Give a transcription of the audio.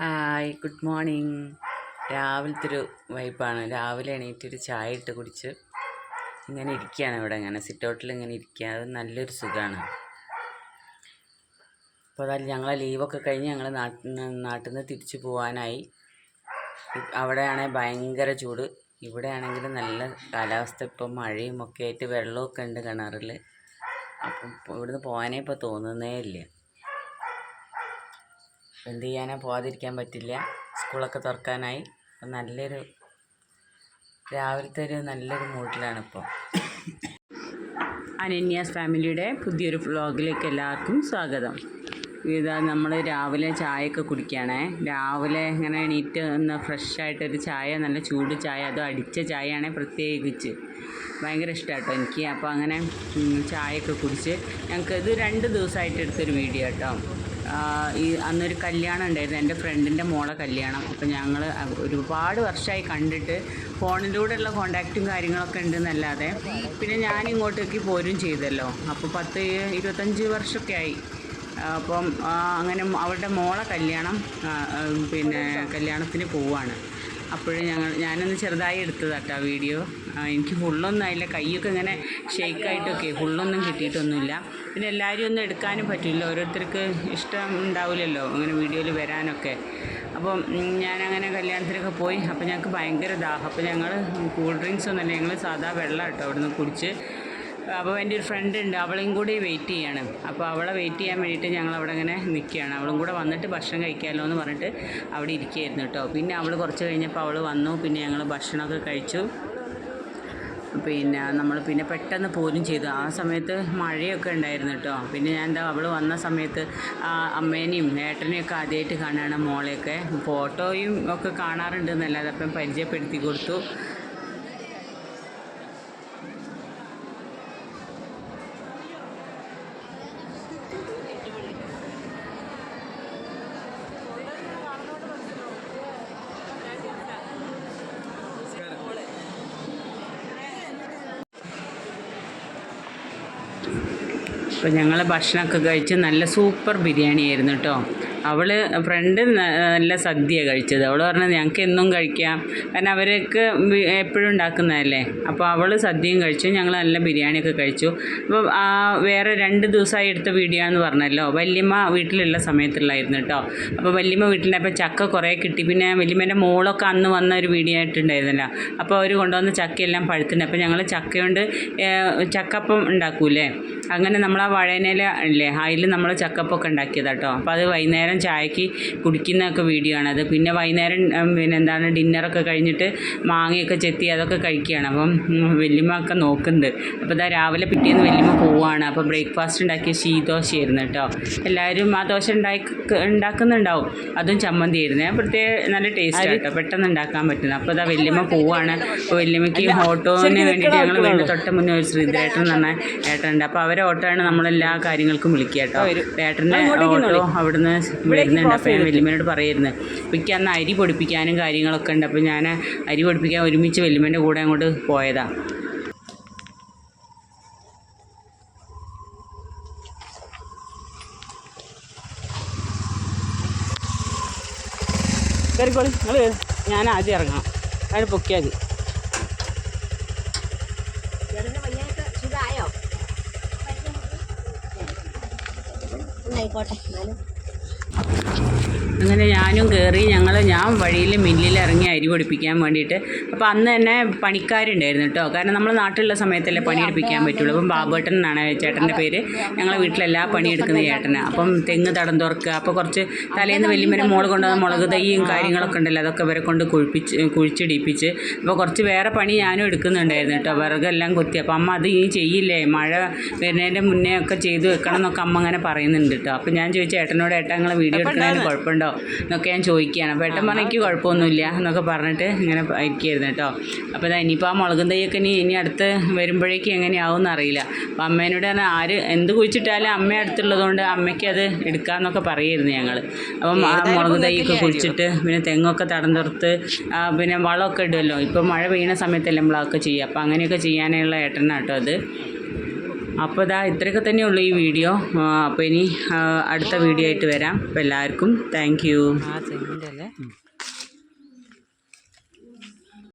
Hi good morning. രാവിലത്തെ ഒരു വൈബാണ്. രാവിലെ എണീറ്റൊരു ചായ ഇട്ട് കുടിച്ച് ഇങ്ങനെ ഇരിക്കുകയാണ് ഇവിടെ. ഇങ്ങനെ സിറ്റൗട്ടിൽ ഇങ്ങനെ ഇരിക്കുക. അത് നല്ലൊരു സുഖമാണ് അപ്പോൾ അതായത് ഞങ്ങളെ ലീവൊക്കെ കഴിഞ്ഞ് ഞങ്ങൾ നാട്ടിൽ നാട്ടിൽ നിന്ന് തിരിച്ചു പോകാനായി അവിടെയാണെങ്കിൽ ഭയങ്കര ചൂട്. ഇവിടെയാണെങ്കിൽ നല്ല കാലാവസ്ഥ. ഇപ്പം മഴയും ഒക്കെ ആയിട്ട് വെള്ളമൊക്കെ ഉണ്ട് കിണറിൽ അപ്പം ഇവിടുന്ന് പോകാനേ ഇപ്പോൾ തോന്നുന്നേ ഇല്ല. എന്ത് ചെയ്യാനാ പോകാതിരിക്കാൻ പറ്റില്ല. സ്കൂളൊക്കെ തുറക്കാനായി. അപ്പം നല്ലൊരു രാവിലത്തെ ഒരു നല്ലൊരു മൂഡിലാണ് ഇപ്പോൾ അനന്യാസ് ഫാമിലിയുടെ പുതിയൊരു വ്ളോഗിലേക്ക് എല്ലാവർക്കും സ്വാഗതം. ഇതാ നമ്മൾ രാവിലെ ചായയൊക്കെ കുടിക്കുകയാണേ. രാവിലെ ഇങ്ങനെ എണീറ്റ് ഒന്ന് ഫ്രഷ് ആയിട്ടൊരു ചായ നല്ല ചൂട് ചായ അതും അടിച്ച ചായയാണേ പ്രത്യേകിച്ച്. ഭയങ്കര ഇഷ്ടമാട്ടോ എനിക്ക്. അപ്പോൾ അങ്ങനെ ചായയൊക്കെ കുടിച്ച് ഞങ്ങൾക്ക് ഇത് രണ്ട് ദിവസമായിട്ട് എടുത്തൊരു വീഡിയോ കേട്ടോ. ഈ അന്നൊരു കല്യാണം ഉണ്ടായിരുന്നു. എന്റെ ഫ്രണ്ടിന്റെ മോളെ കല്യാണം. അപ്പോൾ ഞങ്ങൾ ഒരുപാട് വർഷമായി കണ്ടിട്ട് ഫോണിലൂടെയുള്ള കോണ്ടാക്റ്റും കാര്യങ്ങളൊക്കെ ഉണ്ടെന്നല്ലാതെ പിന്നെ ഞാൻ ഇങ്ങോട്ടേക്ക് പോരും ചെയ്തല്ലോ. അപ്പോൾ പത്ത് ഇരുപത്തഞ്ച് വർഷമൊക്കെ ആയി. അപ്പം അങ്ങനെ അവളുടെ മോളെ കല്യാണം പിന്നെ കല്യാണത്തിന് പോവാണ്. അപ്പോഴും ഞങ്ങൾ ഞാനൊന്ന് ചെറുതായി എടുത്തതാട്ടോ വീഡിയോ. എനിക്ക് ഫുള്ളൊന്നും ആയില്ല. കൈയൊക്കെ ഇങ്ങനെ ഷെയ്ക്കായിട്ടൊക്കെ ഫുള്ളൊന്നും കിട്ടിയിട്ടൊന്നുമില്ല. പിന്നെ എല്ലാവരും ഒന്നും എടുക്കാനും പറ്റില്ല. ഓരോരുത്തർക്ക് ഇഷ്ടം ഉണ്ടാവില്ലല്ലോ അങ്ങനെ വീഡിയോയിൽ വരാനൊക്കെ. അപ്പം ഞാനങ്ങനെ കല്യാണത്തിനൊക്കെ പോയി. അപ്പോൾ ഞങ്ങൾക്ക് ഭയങ്കര ദാഹം. അപ്പോൾ ഞങ്ങൾ കൂൾ ഡ്രിങ്ക്സ് ഒന്നുമല്ല. ഞങ്ങൾ സാധാ വെള്ളം കേട്ടോ അവിടുന്ന് കുടിച്ച്. അപ്പോൾ എന്റെ ഒരു ഫ്രണ്ട് ഉണ്ട്. അവളെയും കൂടി വെയിറ്റ് ചെയ്യാണ്. അപ്പോൾ അവളെ വെയിറ്റ് ചെയ്യാൻ വേണ്ടിയിട്ട് ഞങ്ങൾ അവിടെ ഇങ്ങനെ നിൽക്കുകയാണ്. അവളും കൂടെ വന്നിട്ട് ഭക്ഷണം കഴിക്കാമല്ലോ എന്ന് പറഞ്ഞിട്ട് അവിടെ ഇരിക്കുകയായിരുന്നു കേട്ടോ. പിന്നെ അവൾ കുറച്ച് കഴിഞ്ഞപ്പോൾ അവൾ വന്നു. പിന്നെ ഞങ്ങൾ ഭക്ഷണമൊക്കെ കഴിച്ചു. പിന്നെ നമ്മൾ പിന്നെ പെട്ടെന്ന് പോലും ചെയ്തു. ആ സമയത്ത് മഴയൊക്കെ ഉണ്ടായിരുന്നു കേട്ടോ. പിന്നെ ഞാൻ എന്താ അവൾ വന്ന സമയത്ത് ആ അമ്മേനെയും ഏട്ടനെയും ഒക്കെ ആദ്യമായിട്ട് കാണുകയാണ് മോളെയൊക്കെ. ഫോട്ടോയും ഒക്കെ കാണാറുണ്ട് എന്നല്ലാതെ അപ്പം പരിചയപ്പെടുത്തി കൊടുത്തു. അപ്പോൾ ഞങ്ങൾ ഭക്ഷണമൊക്കെ കഴിച്ച് നല്ല സൂപ്പർ ബിരിയാണി ആയിരുന്നു കേട്ടോ. അവൾ ഫ്രണ്ട് നല്ല സദ്യ കഴിച്ചത്. അവൾ പറഞ്ഞത് ഞങ്ങൾക്ക് എന്നും കഴിക്കാം. കാരണം അവരൊക്കെ എപ്പോഴും ഉണ്ടാക്കുന്നതല്ലേ? അപ്പോൾ അവൾ സദ്യയും കഴിച്ചു ഞങ്ങൾ നല്ല ബിരിയാണിയൊക്കെ കഴിച്ചു. അപ്പോൾ ആ വേറെ രണ്ട് ദിവസമായി എടുത്ത വീഡിയോ എന്ന് പറഞ്ഞല്ലോ. വല്യമ്മ വീട്ടിലുള്ള സമയത്തുള്ളായിരുന്നു കേട്ടോ അപ്പോൾ വല്യമ്മ വീട്ടിലുണ്ടപ്പോൾ ചക്ക കുറേ കിട്ടി. പിന്നെ വല്യമ്മേന്റെ മോളൊക്കെ അന്ന് വന്ന ഒരു വീഡിയോ ആയിട്ടുണ്ടായിരുന്നല്ലോ. അപ്പോൾ അവർ കൊണ്ടുവന്ന ചക്കയെല്ലാം പഴുത്തുണ്ട്. അപ്പോൾ ഞങ്ങൾ ചക്ക കൊണ്ട് ചക്കപ്പം ഉണ്ടാക്കൂലേ അങ്ങനെ നമ്മൾ ആ വഴനയില ഇല്ലേ അതിൽ നമ്മൾ ചക്കപ്പൊക്കെ ഉണ്ടാക്കിയതാട്ടോ അപ്പോൾ അത് വൈകുന്നേരം ചായക്ക് കുടിക്കുന്നതൊക്കെ വീഡിയോ ആണ്. അത് പിന്നെ വൈകുന്നേരം പിന്നെ എന്താണ് ഡിന്നറൊക്കെ കഴിഞ്ഞിട്ട് മാങ്ങയൊക്കെ ചെത്തി അതൊക്കെ കഴിക്കുകയാണ്. അപ്പം വല്യമ്മ ഒക്കെ നോക്കുന്നുണ്ട്. അപ്പോൾ ഇതാ രാവിലെ പിറ്റേന്ന് വല്യമ്മ പോവുകയാണ് അപ്പോൾ ബ്രേക്ക്ഫാസ്റ്റ് ഉണ്ടാക്കിയ ശീദോശയായിരുന്നു കേട്ടോ. എല്ലാവരും ആ ദോശ ഉണ്ടാക്കി ഉണ്ടാക്കുന്നുണ്ടാവും. അതും ചമ്മന്തി ആയിരുന്നേ പ്രത്യേക നല്ല ടേസ്റ്റ് കേട്ടോ. പെട്ടെന്ന് ഉണ്ടാക്കാൻ പറ്റുന്നത്. അപ്പോൾ ഇതാ വല്യമ്മ പോവുകയാണ് അപ്പോൾ വല്യമ്മയ്ക്ക് ഓട്ടോന് വേണ്ടിയിട്ട് ഞങ്ങൾ വീണ്ടും തൊട്ട് മുന്നേ ഒരു ശ്രീധരേട്ടൻ എന്ന് പറഞ്ഞ ഏട്ടനുണ്ട്. അപ്പോൾ അവരെ ഓട്ടോയാണ് നമ്മളെല്ലാ കാര്യങ്ങൾക്കും വിളിക്കുക കേട്ടോ. ഏട്ടന്റെ ഓട്ടോ അവിടുന്ന് വരുന്നുണ്ട് അപ്പോൾ ഞാൻ വല്യമ്മേനോട് പറയായിരുന്നു അപ്പോൾ എനിക്ക് അന്ന് അരി പൊടിപ്പിക്കാനും കാര്യങ്ങളൊക്കെ ഉണ്ട്. അപ്പോൾ ഞാൻ അരി പൊടിപ്പിക്കാൻ ഒരുമിച്ച് വല്യമ്മേന്റെ കൂടെ അങ്ങോട്ട് പോയതാണ് കയറിക്കോളി നിങ്ങൾ ഞാൻ ആദ്യം ഇറങ്ങണം. അതിന് പൊക്കിയാൽ മതി. ആയിക്കോട്ടെ. എന്നാലും അങ്ങനെ ഞാനും കയറി ഞങ്ങൾ ഞാൻ വഴിയിൽ മില്ലിൽ ഇറങ്ങി പൊടിപ്പിക്കാൻ വേണ്ടിയിട്ട്. അപ്പോൾ അന്ന് തന്നെ പണിക്കാരുണ്ടായിരുന്നു കേട്ടോ കാരണം നമ്മൾ നാട്ടിലുള്ള സമയത്തല്ലേ പണിയെടുപ്പിക്കാൻ പറ്റുള്ളൂ. അപ്പം ബാബേട്ടൻ എന്നാണ് ചേട്ടന്റെ പേര്. ഞങ്ങളെ വീട്ടിലെല്ലാം പണിയെടുക്കുന്ന ചേട്ടനാണ് അപ്പം തെങ്ങ് തടം തുറക്കുക. അപ്പോൾ കുറച്ച് തലേന്ന് വലിയ മോൾ കൊണ്ടുവന്ന മുളക് തൈയും കാര്യങ്ങളൊക്കെ ഉണ്ടല്ലോ. അതൊക്കെ ഇവരെ കൊണ്ട് കുഴിപ്പിച്ച് കുഴിച്ചിടിപ്പിച്ച്. അപ്പോൾ കുറച്ച് വേറെ പണി ഞാനും എടുക്കുന്നുണ്ടായിരുന്നു കേട്ടോ വിറകെല്ലാം കൊത്തി. അപ്പോൾ അമ്മ അത് ഇനി ചെയ്യില്ലേ? മഴ വരുന്നതിന്റെ മുന്നേ ഒക്കെ ചെയ്തു വെക്കണം എന്നൊക്കെ അമ്മ അങ്ങനെ പറയുന്നുണ്ട് കേട്ടോ അപ്പോൾ ഞാൻ ചോദിച്ചു ഏട്ടനോട് ഏട്ടാ നിങ്ങളെ വീഡിയോ എടുക്കുന്നതിന് കുഴപ്പമുണ്ടോ? എന്നൊക്കെ ഞാൻ ചോദിക്കുകയാണ്. അപ്പോൾ ഏട്ടൻ പറഞ്ഞു എനിക്ക് കുഴപ്പമൊന്നുമില്ല എന്നൊക്കെ പറഞ്ഞിട്ട് ഇങ്ങനെ ഇരിക്കുകയായിരുന്നു കേട്ടോ. അപ്പോൾ ഇതാ ഇനിയിപ്പോൾ ആ മുളകും തൈയൊക്കെ ഇനി ഇനി അടുത്ത് വരുമ്പോഴേക്കും എങ്ങനെയാവും എന്നറിയില്ല അപ്പോൾ അമ്മേനോട് പറഞ്ഞാൽ ആര് എന്ത് കുഴിച്ചിട്ടാലും അമ്മ അടുത്തുള്ളതുകൊണ്ട് അമ്മയ്ക്ക് അത് എടുക്കാമെന്നൊക്കെ പറയായിരുന്നു ഞങ്ങൾ അപ്പം ആ മുളക് തൈയൊക്കെ കുഴിച്ചിട്ട് പിന്നെ തെങ്ങൊക്കെ തടം തുറത്ത് പിന്നെ വളമൊക്കെ ഇടുമല്ലോ. ഇപ്പോൾ മഴ പെയ്യുന്ന സമയത്തല്ലേ നമ്മളതൊക്കെ ചെയ്യുക. അപ്പോൾ അങ്ങനെയൊക്കെ ചെയ്യാനുള്ള ഏട്ടനാണ് കേട്ടോ അത്. അപ്പോൾ ഇതാ ഇത്രയൊക്കെ തന്നെയുള്ളൂ ഈ വീഡിയോ. അപ്പോൾ ഇനി അടുത്ത വീഡിയോ ആയിട്ട് വരാം. അപ്പോൾ എല്ലാവർക്കും താങ്ക് യു.